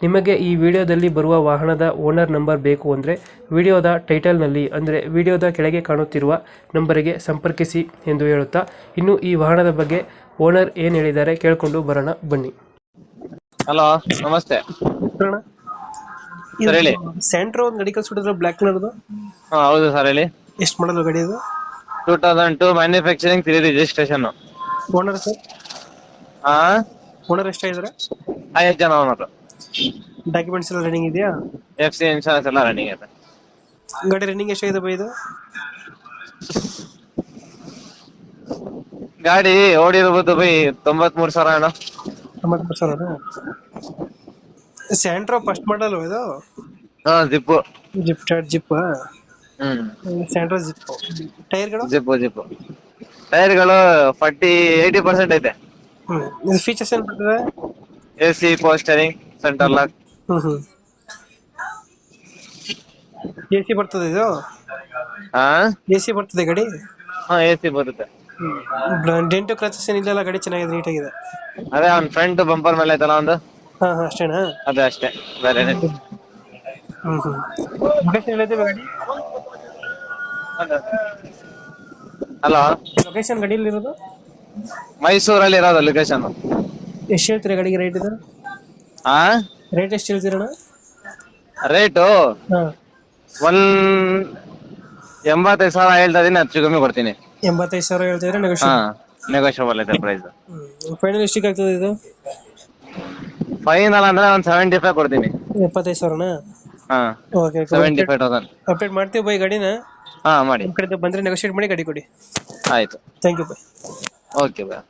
ನಿಮಗೆ ಈ ವಿಡಿಯೋದಲ್ಲಿ ಬರುವ ವಾಹನದ ಓನರ್ ನಂಬರ್ ಬೇಕು ಅಂದರೆ ವಿಡಿಯೋದ ಟೈಟಲ್ನಲ್ಲಿ ಅಂದರೆ ವಿಡಿಯೋದ ಕೆಳಗೆ ಕಾಣುತ್ತಿರುವ ನಂಬರಿಗೆ ಸಂಪರ್ಕಿಸಿ ಎಂದು ಹೇಳುತ್ತಾ ಇನ್ನು ಈ ವಾಹನದ ಬಗ್ಗೆ ಓನರ್ ಏನು ಹೇಳಿದ್ದಾರೆ ಕೇಳಿಕೊಂಡು ಬರೋಣ ಬನ್ನಿ. ಹಲೋ ನಮಸ್ತೆ. ಸರ್ ಹೇಳಿ. ಸ್ಯಾಂಟ್ರೋ ಒಂದು ಗಾಡಿ ಕಳ್ಸಿಬಿಟ್ಟಿದ್ರೆ ಬ್ಲ್ಯಾಕ್ ಕಲರ್ದು ಹಾ ಹೌದು ಸರ್ ಹೇಳಿ. ಎಷ್ಟು ಮಾಡಲು ಗಾಡಿ ಅದು two thousand two manufacturing three registration owner sir? ಹಾ ಓನರ್ ಎಷ್ಟಾಗಿದ್ದಾರೆ? ಐದು ಜನ ಅವನರು ಡಾಕ್ಯುಮೆಂಟ್ಸ್ ಎಲ್ಲ ರನ್ನಿಂಗ್ ಇದೆಯಾ? ಎಫ್ ಸಿ ಇನ್ಶೂರೆನ್ಸ್ ಎಲ್ಲ ರನ್ನಿಂಗ್ ಇದೆ. ಗಾಡಿ ರನ್ನಿಂಗ್ ಎಷ್ಟಾಗಿದೆ ಬೈ ಇದು? ಗಾಡಿ ಓಡಿರ್ಬೋದು ಬೈ ತೊಂಬತ್ಮೂರು ಸಾವಿರ ಅಣ್ಣ. ತೊಂಬತ್ಮೂರು ಸಾವಿರ ಸ್ಯಾಂಟ್ರೋ ಫಸ್ಟ್ ಮಾಡಲ್ ಇದು? ಹಾ ಜಿಪ್ಪು ಜಿಪ್ ಟಾಟ್ ಜಿಪ್ ಹ್ಮ್. ಸ್ಯಾಂಟ್ರೋ ಜಿಪ್ ಟೈರ್ಗಳು ಜಿಪ್ಪು ಜಿಪ್ಪು ಟೈರ್ಗಳು ಫಾರ್ಟಿ ಏಯ್ಟಿ ಪರ್ಸೆಂಟ್ ಐತೆ. ಹ್ಮ್. ಇದು ಫೀಚರ್ಸ್ ಏನು ಬರ್ತದೆ? ಎ ಸಿ ಪೋಸ್ಟರಿಂಗ್ ಸೆಂಟರ್ ಲಾಕ್. AC hmm. ಬರ್ತದೆ ಇದು? ಆ? ಎಸಿ ಬರ್ತದೆ ಗಾಡಿ? ಹಾ ಎಸಿ ಬರುತ್ತೆ. ಡೆಂಟು ಕ್ರಚಸ್ ಏನಿಲ್ಲ ಗಡಿ ಚೆನ್ನಾಗಿದೆ ನೀಟಾಗಿದೆ. ಅದೇ ಅವ್ನ ಫ್ರಂಟ್ ಬಂಪರ್ ಮೇಲೆ ಐತಲ್ಲ ಒಂದು? ಹಾ ಹಾ ಅಷ್ಟೇನಾ? ಅದೇ ಅಷ್ಟೇ. ಬೇರೆ. ಹ್ಮ್ ಹ್ಮ್. ಲೊಕೇಶನ್ ಹೇಳಿದ್ದೀವಿ ಗಾಡಿ? ಹಲೋ ಲೊಕೇಶನ್ ಗಡಿಲಿ ಇರೋದು ಮೈಸೂರಲ್ಲಿ ಇರೋದು ಲೊಕೇಶನ್ ಎಷ್ಟು ಹೇಳ್ತೀರಾ ಗಾಡಿಗೆ ರೇಟ್ ಇದು? ಆ? ರೇಟ್ ಎಷ್ಟು ಹೇಳ್ತೀರಣ್ಣ ರೇಟು ಹಾ. ಒನ್ ಎಂಬತ್ತೈದು ಸಾವಿರ ಹೇಳ್ತಾ ಇದೀನಿ ಹೆಚ್ಚು ಕಮ್ಮಿ ಕೊಡ್ತೀನಿ. ಎಂಬತ್ತೈದು ಸಾವಿರ ಹೇಳ್ತಿದ್ರೆ ಹಾ ನೆಗೋಷಿಯೇಟ್ ನೆಗೋಷಿಯಬಲ್ ಐತೆ ಪ್ರೈಸ್ ಫೈನಲ್ ಎಷ್ಟಿಗೆ ಆಗ್ತದೆ ಇದು? ಫೈನಲ್ ಅಂದ್ರೆ ಒಂದ್ ಸೆವೆಂಟಿ ಫೈವ್ ಕೊಡ್ತೀನಿ. ಎಪ್ಪತ್ತೈದು ಸಾವಿರನಾ? ಹಾ okay seventy five thousand update ಮಾಡ್ತೀವಿ ಬೈ ಗಾಡಿನ? ಹಾ ಮಾಡಿ. ನಮ್ಮ ಕಡೆಯಿಂದ ಬಂದ್ರೆ ನೆಗೋಷಿಯೇಟ್ ಮಾಡಿ ಗಾಡಿ ಕೊಡಿ. ಆಯ್ತು. Thank you bye okay bye